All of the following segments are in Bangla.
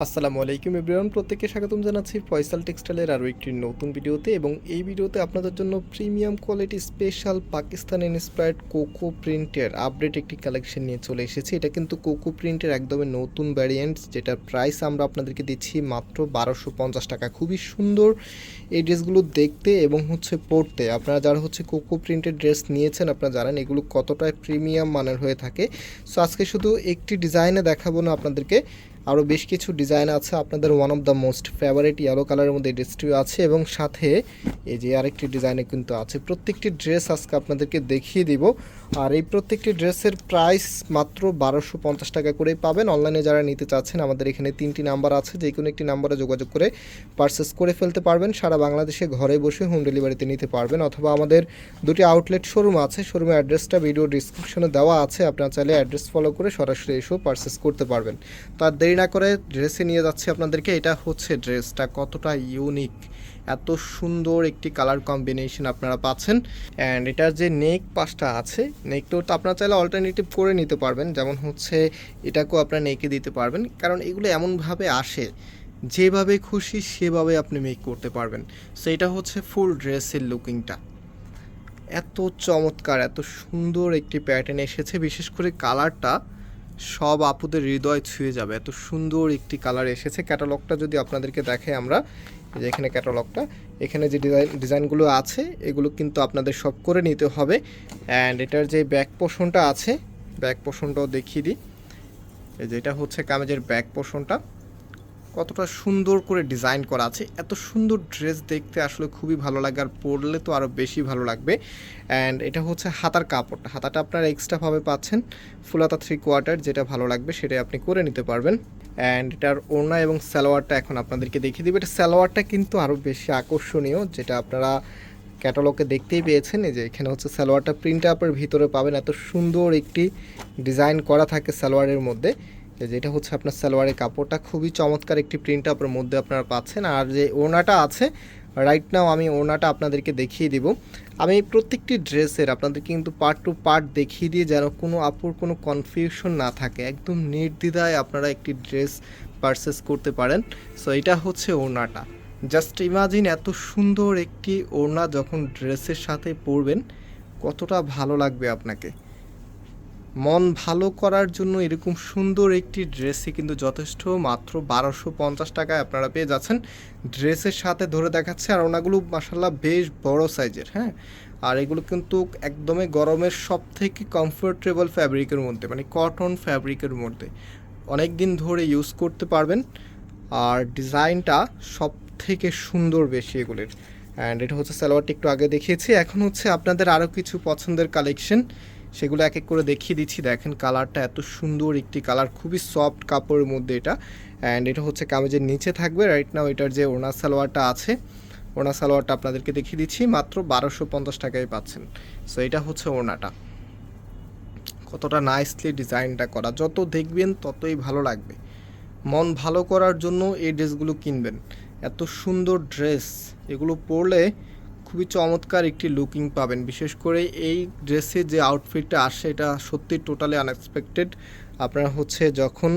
আসসালামু আলাইকুম এভরিওয়ান, প্রত্যেককে স্বাগতম জানাচ্ছি ফয়সাল টেক্সটাইলের আরও একটি নতুন ভিডিওতে এবং এই ভিডিওতে আপনাদের জন্য premium quality special Pakistan inspired cocoa প্রিন্টের আপডেট একটি কালেকশন নিয়ে চলে এসেছি। এটা কিন্তু কোকো প্রিন্টের একদমই নতুন ভ্যারিয়েন্টস যেটার প্রাইস আমরা আপনাদেরকে দিচ্ছি মাত্র বারোশো পঞ্চাশ টাকা। খুবই সুন্দর এই ড্রেসগুলো দেখতে এবং হচ্ছে পরতে। আপনারা যারা হচ্ছে কোকো প্রিন্টের ড্রেস নিয়েছেন, আপনারা জানেন এগুলো কতটা প্রিমিয়াম মানের হয়ে থাকে। সো আজকে শুধু একটি ডিজাইনে দেখাবো না আপনাদেরকে আরও বেশ কিছু ডিজাইন আছে। আপনাদের one of the most favourite yellow কালারের মধ্যে ড্রেসটিও আছে এবং সাথে এই যে আরেকটি ডিজাইনে কিন্তু আছে। প্রত্যেকটি ড্রেস আজকে আপনাদেরকে দেখিয়ে দিব। আর এই প্রত্যেকটি ড্রেসের প্রাইস মাত্র বারোশো পঞ্চাশ টাকা করেই পাবেন। অনলাইনে যারা নিতে চাচ্ছেন, আমাদের এখানে তিনটি নাম্বার আছে। যে কোনো একটি নাম্বারে যোগাযোগ করে পারচেস করে ফেলতে পারবেন। সারা বাংলাদেশে ঘরে বসে হোম ডেলিভারিতে নিতে পারবেন। অথবা আমাদের দুটি আউটলেট শোরুম আছে। শোরুমের অ্যাড্রেসটা ভিডিও ডিসক্রিপশনে দেওয়া আছে। আপনারা চাইলে অ্যাড্রেস ফলো করে সরাসরি এসেও পারচেস করতে পারবেন। তার দেরি না করে ড্রেসে নিয়ে যাচ্ছি আপনাদেরকে। এটা হচ্ছে ড্রেসটা কতটা ইউনিক এত সুন্দর একটি কালার কম্বিনেশন আপনারা পাচ্ছেন। অ্যান্ড এটার যে নেক পাশটা আছে নেকটাও তো আপনারা চাইলে অল্টারনেটিভ করে নিতে পারবেন। যেমন হচ্ছে এটাকেও আপনারা নেকে দিতে পারবেন। কারণ এগুলো এমনভাবে আসে, যেভাবে খুশি সেভাবে আপনি মেক করতে পারবেন। সো এটা হচ্ছে ফুল ড্রেসের লুকিংটা এত চমৎকার, এত সুন্দর একটি প্যাটার্ন এসেছে। বিশেষ করে কালারটা সব আপুদের হৃদয় ছুঁয়ে যাবে। এত সুন্দর একটি কালার এসেছে। ক্যাটালগটা যদি আপনাদেরকে দেখে আমরা যে এখানে ক্যাটালগটা এখানে যে ডিজাইন ডিজাইনগুলো আছে, এগুলো কিন্তু আপনাদের সব করে নিতে হবে। অ্যান্ড এটার যে ব্যাক পোষণটা আছে ব্যাক পোষণটাও দেখিয়ে দিই। এই যে এটা হচ্ছে কামেজের ব্যাক পোষণটা কতটা সুন্দর করে ডিজাইন করা আছে, এত সুন্দর ড্রেস দেখতে আসলে খুবই ভালো লাগে আর পরলে তো আরও বেশি ভালো লাগবে। অ্যান্ড এটা হচ্ছে হাতার কাপড়টা, হাতাটা আপনারা এক্সট্রাভাবে পাচ্ছেন, ফুলাতা থ্রি কোয়ার্টার যেটা ভালো লাগবে সেটাই আপনি করে নিতে পারবেন। অ্যান্ড এটার ওড়না এবং সালোয়ারটা এখন আপনাদেরকে দেখিয়ে দিবে, এটা সালোয়ারটা কিন্তু আরও বেশি আকর্ষণীয়, যেটা আপনারা ক্যাটালগে দেখতেই পেয়েছেন যে এখানে হচ্ছে সালোয়ারটা প্রিন্ট আপের ভিতরে পাবেন, এত সুন্দর একটি ডিজাইন করা থাকে সালোয়ারের মধ্যে। এই যে এটা হচ্ছে আপনার সালোয়ারের কাপড়টা। খুবই চমৎকার একটি প্রিন্ট আপনার মধ্যে আপনারা পাচ্ছেন। আর যে ওড়নাটা আছে রাইট নাও আমি ওড়নাটা আপনাদেরকে দেখিয়ে দিব। আমি প্রত্যেকটি ড্রেসের আপনাদের কিন্তু পার্ট টু পার্ট দেখিয়ে দিয়ে যেন কোনো আপুর কোনো কনফিউশন না থাকে। একদম নির্দ্বিধায় আপনারা একটি ড্রেস পারচেস করতে পারেন। সো এটা হচ্ছে ওড়নাটা। জাস্ট ইমাজিন এত সুন্দর একটি ওড়না যখন ড্রেসের সাথে পরবেন, কতটা ভালো লাগবে আপনাকে। মন ভালো করার জন্য এরকম সুন্দর একটি ড্রেসই কিন্তু যথেষ্ট। মাত্র বারোশো পঞ্চাশ টাকায় আপনারা পেয়ে যাচ্ছেন। ড্রেসের সাথে ধরে দেখাচ্ছে আর ওনাগুলো মাসাল্লাহ বেশ বড় সাইজের হ্যাঁ? আর এগুলো কিন্তু একদমই গরমের সব থেকে কমফোর্টেবল ফ্যাব্রিকের মধ্যে মানে কটন ফ্যাব্রিকের মধ্যে। অনেক দিন ধরে ইউজ করতে পারবেন। আর ডিজাইনটা সব থেকে সুন্দর বেশি এগুলির। অ্যান্ড এটা হচ্ছে সালোয়ারটা একটু আগে দেখিয়েছি। এখন হচ্ছে আপনাদের আরও কিছু পছন্দের কালেকশন সেগুলো এক এক করে দেখিয়ে দিচ্ছি। দেখেন কালারটা এত সুন্দর একটি কালার, খুবই সফট কাপড়ের মধ্যে এটা। অ্যান্ড এটা হচ্ছে কামেজের নিচে থাকবে। রাইট নাও এটার যে ওনা সালোয়ারটা আছে ওনা সালোয়ারটা আপনাদেরকে দেখিয়ে দিচ্ছি। মাত্র বারোশো পঞ্চাশ টাকায় পাচ্ছেন। সো এটা হচ্ছে ওনাটা কতটা নাইসলি ডিজাইনটা করা। যত দেখবেন ততই ভালো লাগবে। মন ভালো করার জন্য এই ড্রেসগুলো কিনবেন। এত সুন্দর ড্রেস এগুলো পরলে খুবই চমৎকার একটি লুকিং পাবেন। বিশেষ করে এই ড্রেসে যে আউটফিটটা আসে, এটা সত্যি টোটালি আনএক্সপেক্টেড আপনারা হচ্ছে যখন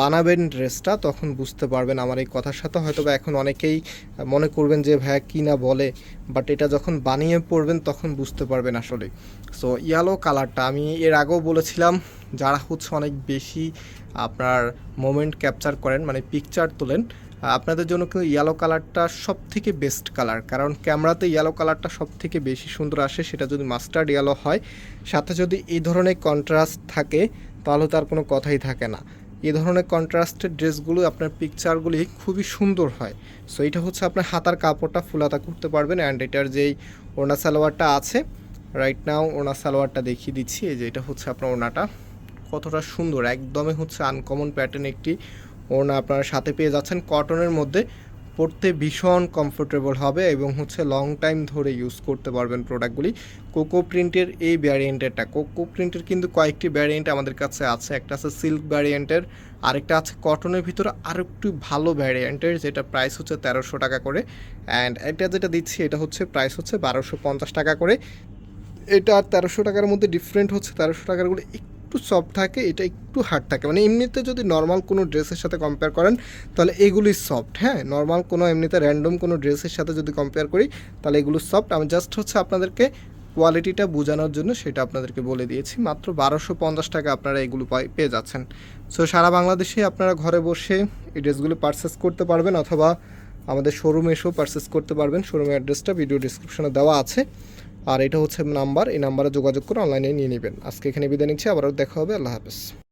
বানাবেন ড্রেসটা তখন বুঝতে পারবেন আমার এই কথার সাথে। হয়তো বা এখন অনেকেই মনে করবেন যে, ভাইয়া, কী না বলে? বাট এটা যখন বানিয়ে পড়বেন তখন বুঝতে পারবেন আসলে। সো ইয়ালো কালারটা আমি এর আগেও বলেছিলাম, যারা হচ্ছে অনেক বেশি আপনার মোমেন্ট ক্যাপচার করেন মানে পিকচার তোলেন আপনাদের জন্য কিন্তু ইয়েলো কালারটা সব থেকে বেস্ট কালার কারণ ক্যামেরাতে ইয়েলো কালারটা সব থেকে বেশি সুন্দর আসে, সেটা যদি মাস্টার্ড ইয়েলো হয়। সাথে যদি এই ধরনের কন্ট্রাস্ট থাকে, তাহলে তার কোনো কথাই থাকে না। এ ধরনের কন্ট্রাস্টের ড্রেসগুলো আপনার পিকচারগুলি খুবই সুন্দর হয়। সো এটা হচ্ছে আপনার হাতার কাপড়টা ফুলাতা করতে পারবেন অ্যান্ড এটার যেই ওনা সালোয়ারটা আছে রাইট নাও ওনা সালোয়ারটা দেখিয়ে দিচ্ছি, এই যে এটা হচ্ছে আপনার ওনাটা কতটা সুন্দর, একদমই হচ্ছে আনকমন প্যাটার্ন একটি ওড়না আপনারা সাথে পেয়ে যাচ্ছেন। কটনের মধ্যে পরতে ভীষণ কমফোর্টেবল হবে এবং হচ্ছে লং টাইম ধরে ইউজ করতে পারবেন প্রোডাক্টগুলি কোকো প্রিন্টের এই ভ্যারিয়েন্টেরটা কোকো প্রিন্টের কিন্তু কয়েকটি ভ্যারিয়েন্ট আমাদের কাছে আছে। একটা আছে সিল্ক ভ্যারিয়েন্টের আরেকটা আছে কটনের ভিতরে আর একটু ভালো ভ্যারিয়েন্টের যেটা প্রাইস হচ্ছে তেরোশো টাকা করে। অ্যান্ড এটা যেটা দিচ্ছি, এটা হচ্ছে প্রাইস হচ্ছে বারোশো পঞ্চাশ টাকা করে। এটা আর তেরোশো টাকার মধ্যে ডিফারেন্ট হচ্ছে। তেরোশো টাকারগুলো একটু একটু সফট থাকে, এটা একটু হার্ড থাকে। মানে এমনিতে যদি নর্মাল কোনো ড্রেসের সাথে কম্পেয়ার করেন, তাহলে এগুলি সফট হ্যাঁ? নর্মাল কোনো এমনিতে র্যান্ডম কোনো ড্রেসের সাথে যদি কম্পেয়ার করি, তাহলে এগুলো সফট আমি জাস্ট হচ্ছে আপনাদেরকে কোয়ালিটিটা বোঝানোর জন্য সেটা আপনাদেরকে বলে দিয়েছি। মাত্র বারোশো পঞ্চাশ টাকা আপনারা এগুলো পেয়ে যাচ্ছেন। সো সারা বাংলাদেশে আপনারা ঘরে বসে এই ড্রেসগুলো পারচেস করতে পারবেন অথবা আমাদের শোরুমে এসেও পারচেস করতে পারবেন। শোরুমের অ্যাড্রেসটা ভিডিও ডিসক্রিপশনে দেওয়া আছে। আর এটা হচ্ছে নাম্বার, এই নাম্বারে যোগাযোগ করে অনলাইনে নিয়ে নেবেন। আজকে এখানে বিদায় নিচ্ছি, আবারও দেখা হবে, আল্লাহ হাফেজ।